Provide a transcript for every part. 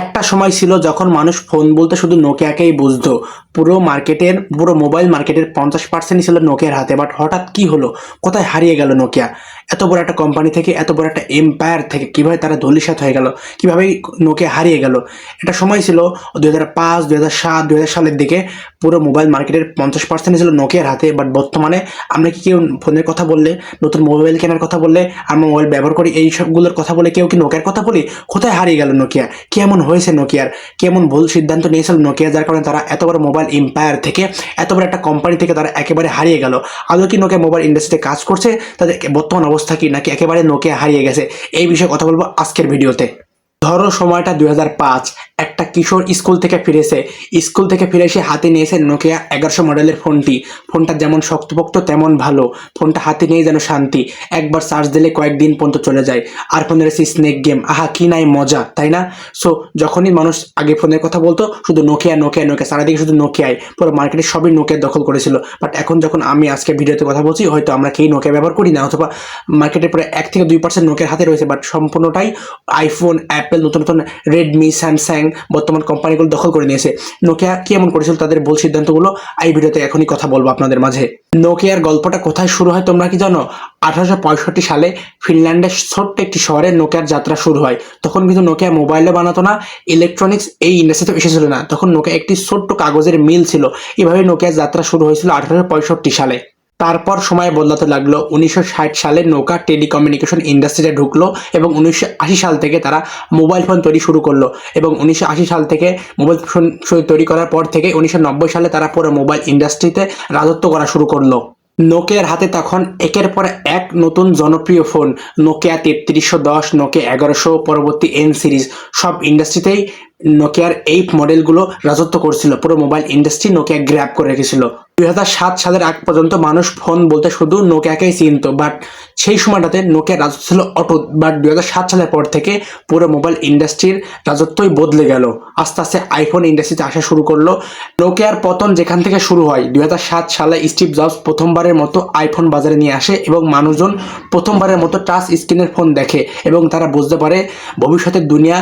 একটা সময় ছিল যখন মানুষ ফোন বলতে শুধু নোকিয়াকেই বুঝতো। পুরো মার্কেটের, পুরো মোবাইল মার্কেটের পঞ্চাশ পার্সেন্টই ছিল নোকিয়ার হাতে। বাট হঠাৎ কি হলো? কোথায় হারিয়ে গেল নোকিয়া এত বড় একটা কোম্পানি থেকে, এত বড় একটা এম্পায়ার থেকে কীভাবে তারা ধলিসাত হয়ে গেল? কীভাবে নোকিয়া হারিয়ে গেল? একটা সময় ছিল দু হাজার পাঁচ দু হাজার সাত দু হাজার সালের দিকে পুরো মোবাইল মার্কেটের পঞ্চাশ পার্সেন্ট ছিল নোকিয়ার হাতে বাট বর্তমানে আমরা কি কেউ ফোনের কথা বললে, নতুন মোবাইল কেনার কথা বললে, আমরা মোবাইল ব্যবহার করি এই সবগুলোর কথা বলে কেউ কি নোকিয়ার কথা বলি? কোথায় হারিয়ে গেল নোকিয়া কেমন হয়েছে নোকিয়ার কেমন ভুল সিদ্ধান্ত নিয়েছিল নোকিয়া যার কারণে তারা এত বড় মোবাইল এম্পায়ার থেকে, এত বড় একটা কোম্পানি থেকে তারা একেবারে হারিয়ে গেল। আদৌ কি নোকিয়া মোবাইল ইন্ডাস্ট্রিতে কাজ করছে? তাদের বর্তমান অবস্থা কি? নাকি একেবারে নোকিয়া হারিয়ে গেছে? এই বিষয়ে কথা বলব আজকের ভিডিওতে। ধরো সময়টা দু হাজার পাঁচ একটা কিশোর স্কুল থেকে ফিরেছে স্কুল থেকে ফিরে এসে হাতে নিয়েছে নোকিয়া এগারোশো মডেলের ফোনটি। ফোনটা যেমন শক্তপোক্ত, তেমন ভালো। ফোনটা হাতে নিয়ে যেন শান্তি। একবার চার্জ দিলে কয়েকদিন পর্যন্ত চলে যায়। আর ফোনের এসে স্নেক গেম আহা, কি নাই মজা, তাই না? সো যখনই মানুষ আগে ফোনের কথা বলতো, শুধু নোকিয়া নোকিয়া নোকিয়া সারাদিকে শুধু নোকিয়ায় পুরো মার্কেটে সবই নোকিয়া দখল করেছিল। বাট এখন যখন আমি আজকে ভিডিওতে কথা বলছি, হয়তো আমরা কেই নোকিয়া ব্যবহার করি না, অথবা মার্কেটে প্রায় এক থেকে দুই পার্সেন্ট নোকিয়ার হাতে রয়েছে। বাট সম্পূর্ণটাই আইফোন অ্যাপেল নতুন নতুন রেডমি স্যামসাং বর্তমান কোম্পানিগুলো দখল করে নিয়েছে। নোকিয়া কেমন করেছিল তাদের ভুল সিদ্ধান্তগুলো? এই ভিডিওতে এখনই কথা বলব আপনাদের মাঝে। নোকিয়ার গল্পটা কোথায় শুরু হয় তোমরা কি জানো? আঠারোশো পঁয়ষট্টি সালে ফিনল্যান্ডের ছোট্ট একটি শহরে নোকিয়ার যাত্রা শুরু হয়। তখন কিন্তু নোকিয়া মোবাইলে বানাতো না ইলেকট্রনিক্স এই ইন্ডাস্ট্রিতে এসেছিল না। তখন নোকিয়া একটি ছোট্ট কাগজের মিল ছিল। এভাবে নোকিয়ার যাত্রা শুরু হয়েছিল আঠারোশো পঁয়ষট্টি সালে। তারপর সময় বদলাতে লাগল। উনিশশো ষাট সালে নৌকা টেলিকমিউনিকেশন ইন্ডাস্ট্রিতে ঢুকলো এবং উনিশশো আশি সাল থেকে তারা মোবাইল ফোন তৈরি শুরু করল এবং উনিশশো আশি সাল থেকে মোবাইল ফোন তৈরি করার পর থেকে উনিশশো নব্বই সালে তারা পুরো মোবাইল ইন্ডাস্ট্রিতে রাজত্ব করা শুরু করল। নোকিয়ার হাতে তখন একের পর এক নতুন জনপ্রিয় ফোন, নোকিয়া তেত্রিশশো দশ, নোকিয়া এগারোশো, পরবর্তী এন সিরিজ সব ইন্ডাস্ট্রিতেই নোকিয়ার এই মডেলগুলো রাজত্ব করছিল। পুরো মোবাইল ইন্ডাস্ট্রি নোকিয়া গ্র্যাব করে রেখেছিল। দুই সালের আগ পর্যন্ত মানুষ ফোন বলতে শুধু নোকিয়াকেই চিনত বাট সেই সময়টাতে নোকিয়া রাজত্ব ছিল অটো বাট দুই সালের পর থেকে পুরো মোবাইল ইন্ডাস্ট্রির রাজত্বই বদলে গেল। আস্তে আস্তে আইফোন ইন্ডাস্ট্রিতে আসা শুরু করল। নোকিয়ার পতন যেখান থেকে শুরু হয়, দুই সালে স্টিভ জবস প্রথমবারের মতো আইফোন বাজারে নিয়ে আসে এবং মানুষজন প্রথমবারের মতো টাচ স্ক্রিনের ফোন দেখে এবং তারা বুঝতে পারে ভবিষ্যতের দুনিয়া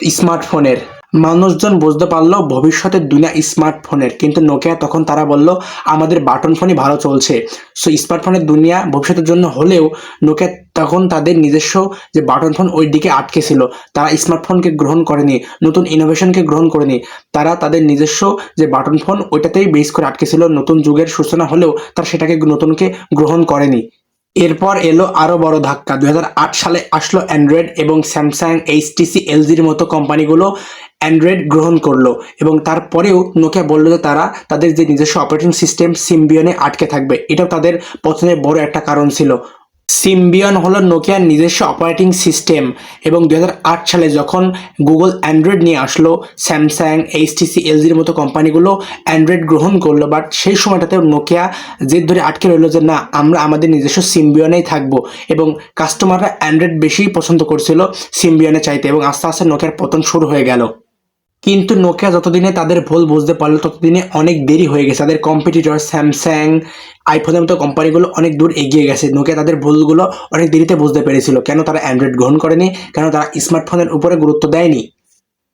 স্মার্টফোনের। মানুষজন বুঝতে পারল ভবিষ্যতের দুনিয়া স্মার্টফোনের, কিন্তু নোকিয়া তখন তারা বলল, আমাদের বাটন ফোনই ভালো চলছে। সো স্মার্টফোনের দুনিয়া ভবিষ্যতের জন্য হলেও নোকিয়া তখন তাদের নিজস্ব যে বাটন ফোন ওই দিকে আটকে ছিল। তারা স্মার্টফোনকে গ্রহণ করেনি, নতুন ইনোভেশনকে গ্রহণ করেনি। তারা তাদের নিজস্ব যে বাটন ফোন, ওইটাতেই বেস করে আটকে ছিল। নতুন যুগের সূচনা হলেও তারা সেটাকে নতুনকে গ্রহণ করেনি। এরপর এলো আরও বড় ধাক্কা। দু হাজার আট সালে আসলো অ্যান্ড্রয়েড এবং স্যামসাং এইচটিসি এলজির মতো কোম্পানিগুলো অ্যান্ড্রয়েড গ্রহণ করল এবং তারপরেও নোকিয়া বলল যে তারা তাদের যে নিজস্ব অপারেটিং সিস্টেম সিম্বিয়নে আটকে থাকবে। এটাও তাদের পছন্দের বড় একটা কারণ ছিল। সিম্বিয়ন হলো নোকিয়ার নিজস্ব অপারেটিং সিস্টেম এবং দু হাজার আট সালে যখন গুগল অ্যান্ড্রয়েড নিয়ে আসলো স্যামসাং এইচটিসি এলজির মতো কোম্পানিগুলো অ্যান্ড্রয়েড গ্রহণ করল বাট সেই সময়টাতেও নোকিয়া জেদ ধরে আটকে রইল যে না, আমরা আমাদের নিজস্ব সিম্বিয়নেই থাকব এবং কাস্টমাররা অ্যান্ড্রয়েড বেশি পছন্দ করছিল সিম্বিয়নে চাইতে এবং আস্তে আস্তে নোকিয়ার পতন শুরু হয়ে গেল। কিন্তু নোকিয়া যতদিনে তাদের ভুল বুঝতে পারল, ততদিনে অনেক দেরি হয়ে গেছে। তাদের কম্পিটিটর স্যামসাং আইফোনের মতো কোম্পানিগুলো অনেক দূর এগিয়ে গেছে। নোকিয়া তাদের ভুলগুলো অনেক দেরিতে বুঝতে পেরেছিল। কেন তারা অ্যান্ড্রয়েড গ্রহণ করেনি? কেন তারা স্মার্টফোনের উপরে গুরুত্ব দেয়নি?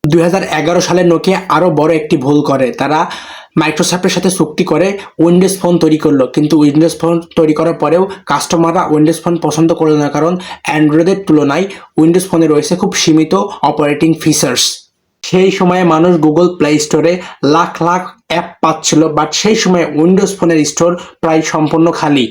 দুই হাজার এগারো সালে নোকিয়া আরও বড় একটি ভুল করে। তারা মাইক্রোসফটের সাথে চুক্তি করে উইন্ডোজ ফোন তৈরি করল। কিন্তু উইন্ডোজ ফোন তৈরি করার পরেও কাস্টমাররা উইন্ডোজ ফোন পছন্দ করল না। কারণ অ্যান্ড্রয়েডের তুলনায় উইন্ডোজ ফোনে রয়েছে খুব সীমিত অপারেটিং ফিচার্স সেই সময়ে মানুষ গুগল প্লে স্টোরে লাখ লাখ অ্যাপ পাচ্ছিল বাট সেই সময়ে উইন্ডোজ ফোনের স্টোর প্রায় সম্পূর্ণ খালি।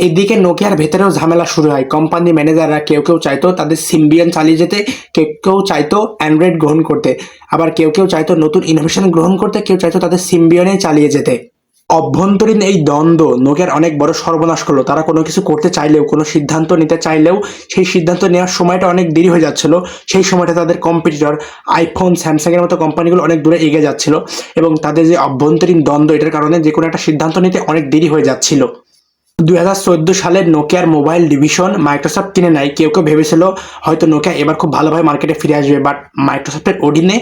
এদিকে নোকিয়ার ভেতরেও ঝামেলা শুরু হয়। কোম্পানি ম্যানেজাররা কেউ কেউ চাইতো তাদের সিম্বিয়ান চালিয়ে যেতে, কেউ কেউ চাইতো অ্যান্ড্রয়েড গ্রহণ করতে। আবার কেউ কেউ চাইতো নতুন ইনোভেশন গ্রহণ করতে, কেউ চাইতো তাদের সিম্বিয়ানে চালিয়ে যেতে। অভ্যন্তরীণ এই দ্বন্দ্ব নোকিয়ার অনেক বড় সর্বনাশ করল। তারা কোনো কিছু করতে চাইলেও, কোনো সিদ্ধান্ত নিতে চাইলেও সেই সিদ্ধান্ত নেওয়ার সময়টা অনেক দেরি হয়ে যাচ্ছিল। সেই সময়টা তাদের কম্পিটিটর আইফোন স্যামসাংয়ের মতো কোম্পানিগুলো অনেক দূরে এগিয়ে যাচ্ছিল এবং তাদের যে অভ্যন্তরীণ দ্বন্দ্ব, এটার কারণে যে কোনো একটা সিদ্ধান্ত নিতে অনেক দেরি হয়ে যাচ্ছিল। দুই হাজার চোদ্দ সালের নোকিয়ার মোবাইল ডিভিশন মাইক্রোসফট কিনে নেয়। কেউ কেউ ভেবেছিল হয়তো নোকিয়া এবার খুব ভালোভাবে মার্কেটে ফিরে আসবে বাট মাইক্রোসফটের অধীনে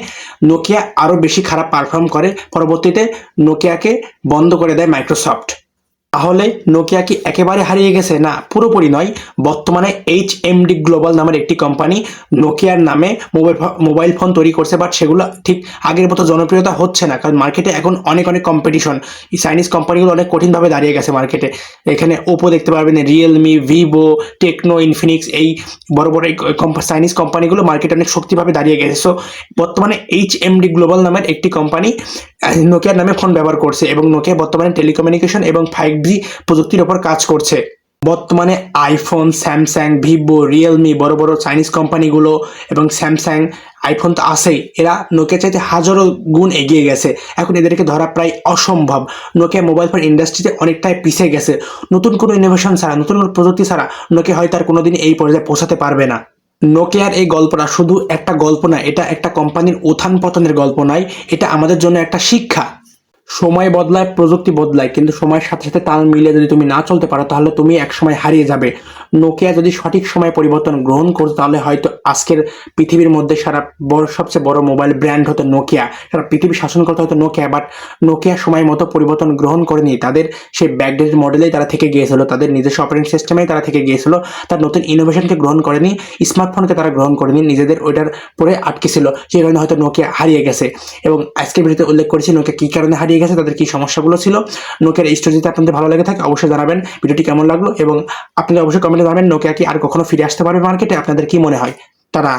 নোকিয়া আরও বেশি খারাপ পারফর্ম করে। পরবর্তীতে নোকিয়াকে বন্ধ করে দেয় মাইক্রোসফট। তাহলে নোকিয়া কি একেবারে হারিয়ে গেছে? না, পুরোপুরি নয়। বর্তমানে এইচ এমডি গ্লোবাল নামের একটি কোম্পানি নোকিয়ার নামে মোবাইল মোবাইল ফোন তৈরি করছে বাট সেগুলো ঠিক আগের মতো জনপ্রিয়তা হচ্ছে না, কারণ মার্কেটে এখন অনেক অনেক কম্পিটিশন এই চাইনিজ কোম্পানিগুলো অনেক কঠিনভাবে দাঁড়িয়ে গেছে মার্কেটে এখানে ওপো দেখতে পারবেন রিয়েলমি ভিভো টেকনো ইনফিনিক্স এই বড় বড় চাইনিজ কোম্পানিগুলো মার্কেটে অনেক শক্তিভাবে দাঁড়িয়ে গেছে। সো বর্তমানে এইচ এমডি গ্লোবাল নামের একটি কোম্পানি নোকিয়ার নামে ফোন ব্যবহার করছে এবং নোকিয়া বর্তমানে টেলিকমিউনিকেশন এবং ফাইভ জি প্রযুক্তির ওপর কাজ করছে। বর্তমানে আইফোন স্যামসাং ভিভো রিয়েলমি বড় বড় চাইনিজ কোম্পানিগুলো এবং স্যামসাং আইফোন তো আছেই। এরা নোকিয়া চাইতে হাজারো গুণ এগিয়ে গেছে। এখন এদেরকে ধরা প্রায় অসম্ভব। নোকিয়া মোবাইল ফোন ইন্ডাস্ট্রিতে অনেকটাই পিছিয়ে গেছে। নতুন কোনো ইনোভেশন ছাড়া, নতুন কোনো প্রযুক্তি ছাড়া নোকিয়া হয়তো আর কোনোদিন এই পর্যায়ে পৌঁছাতে পারবে না। নোকিয়ার এই গল্পটা শুধু একটা গল্প না, এটা একটা কোম্পানির উত্থান পতনের গল্প নয়, এটা আমাদের জন্য একটা শিক্ষা। সময় বদলায়, প্রযুক্তি বদলায়, কিন্তু সময়ের সাথে সাথে তাল মিলিয়ে যদি তুমি না চলতে পারো, তাহলে তুমি এক সময় হারিয়ে যাবে। নোকিয়া যদি সঠিক সময় পরিবর্তন গ্রহণ করতো, তাহলে হয়তো আজকের পৃথিবীর মধ্যে সারা বড়, সবচেয়ে বড় মোবাইল ব্র্যান্ড হতো নোকিয়া। সারা পৃথিবী শাসন করতে হতো নোকিয়া, বাট নোকিয়া সময় মতো পরিবর্তন গ্রহণ করেনি। তাদের সেই ব্যাকডেটেড মডেলেই তারা থেকে গিয়েছিল, তাদের নিজস্ব অপারেটিং সিস্টেমেই তারা থেকে গিয়েছিল, তার নতুন ইনোভেশনকে গ্রহণ করেনি স্মার্টফোনকে তারা গ্রহণ করেনি, নিজেদের ওইটার পরে আটকে ছিল সেই কারণে হয়তো নোকিয়া হারিয়ে গেছে। এবং আজকের ভিডিওতে উল্লেখ করেছি নোকিয়া কী কারণে হারিয়ে গেছে তাদের কি সমস্যাগুলো ছিল? নোকিয়ার এই স্টোরি যদি আপনাদের ভালো লাগে থাকে, অবশ্যই জানাবেন। ভিডিওটি কেমন লাগল? এবং আপনাদের অবশ্যই কমেন্টে জানাবেন, নোকিয়া কি আর কখনো ফিরে আসতে পারবে মার্কেটে আপনাদের কি মনে হয়? তারা